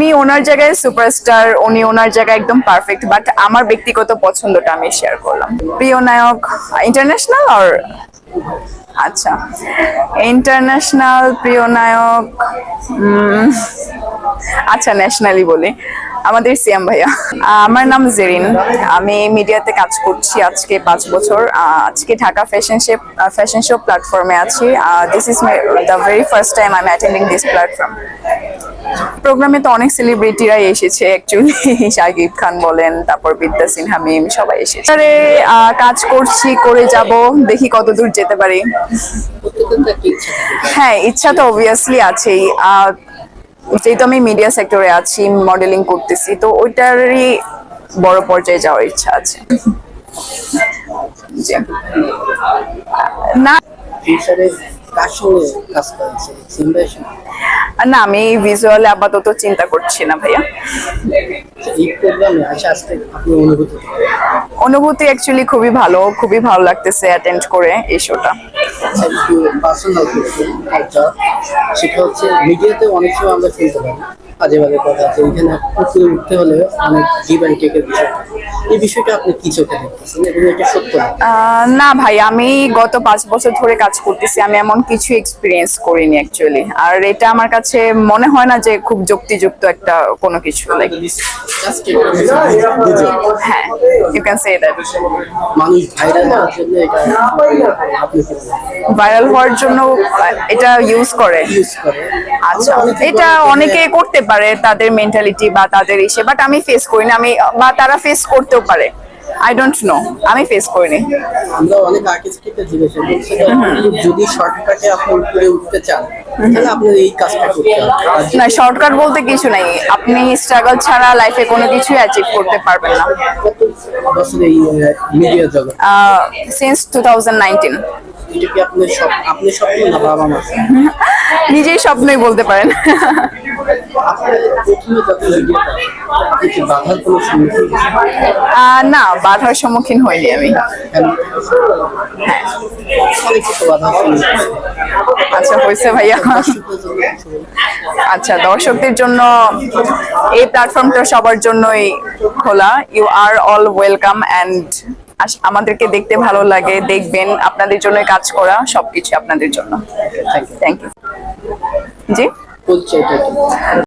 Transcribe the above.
উনি ওনার জায়গায় সুপারস্টার উনি ওনার জায়গায় একদম পারফেক্ট বাট আমার ব্যক্তিগত পছন্দটা আমি শেয়ার করলাম। প্রিয় নায়ক ইন্টারন্যাশনাল আর আচ্ছা ইন্টারন্যাশনাল প্রিয় নায়ক আচ্ছা ন্যাশনালি বলি। আমাদের সিয়াম ভাইয়া। আমার নাম জেরিন। আমি মিডিয়াতে কাজ করছি আজকে পাঁচ বছর। আজকে Dhaka fashion show fashion show প্ল্যাটফর্মে আছি। This is my the very first time I am attending this platform প্রোগ্রামে তো অনেক সেলিব্রিটিরাই এসেছে অ্যাকচুয়ালি শাকিব খান বলেন তারপর বিদ্যা সিনহা মিম সবাই এসেছে। আরে, কাজ করছি করে যাব। দেখি কত দূর যেতে পারি। হ্যাঁ ইচ্ছা তো অবভিয়াসলি আছেই। আহ, যেহেতু আমি মিডিয়া সেক্টরে আছি মডেলিং করতেছি তো ওইটারই বড় পর্যায়ে যাওয়ার ইচ্ছা আছে। না। না আমি ভিজুয়ালে আপাতত চিন্তা করছি না ভাইয়া। আপনি অনুভূতি? অ্যাকচুয়ালি খুবই ভালো খুবই ভালো লাগতেছে অ্যাটেন্ড করে এই শোটা আচ্ছা পার্সোনাল একটা সেটা হচ্ছে মিডিয়াতে অনেক সময় আমরা শুনতে পারি আজে বাজে কথা আছে এখানে উঠতে হলে অনেক জীবন টেকের বিষয়। এই বিষয়টা আপনি কি চোখে দেখতেছেন এবং এটা সত্য না? ভাই আমি গত পাঁচ বছর ধরে কাজ করতেছি। আমি এমন কিছু এক্সপিরিয়েন্স করিনি অ্যাকচুয়ালি আর এটা আমার কাছে মনে হয় না যে খুব যুক্তিযুক্ত একটা কোনো কিছু লাইক। হ্যাঁ ইউ ক্যান সে দ্যাট মানুষ ভাইরাল হওয়ার জন্য এটা আপনি কি বলেন? ভাইরাল হওয়ার জন্য এটা ইউজ করে। আচ্ছা এটা অনেকে করতে পারে তাদের মেন্টালিটি বা তাদের ইসে বাট আমি ফেস করি না আমি বা তারা ফেস করতেও পারে। আই ডোন্ট নো আমি ফেস করিনি। আমরা অনেক আর্টিস্টকে জিজ্ঞেস করছি যদি শর্টকাটে আপনি উপরে উঠতে চান তাহলে আপনার এই কাজটা করতে হবে। না শর্টকাট বলতে কিছু নাই। আপনি স্ট্রাগল ছাড়া লাইফে কোনো কিছুই অ্যাচিভ করতে পারবেন না। বছর এই মিডিয়া জগৎ। সিন্স টু থাউজেন্ড নাইনটিন এটা কি আপনার সব আপনি স্বপ্ন না বাবা মা নিজেই স্বপ্নই বলতে পারেন। না বাধার সম্মুখীন হইনি আমি। হয়েছেন। আচ্ছা হয়েছে ভাইয়া। আচ্ছা দর্শকদের জন্য এই প্ল্যাটফর্মটা সবার জন্যই খোলা। You are all welcome and আমাদেরকে দেখতে ভালো লাগে দেখবেন আপনাদের জন্য কাজ করা সবকিছু আপনাদের জন্য। Thank you ji? পরিচয়টা কি?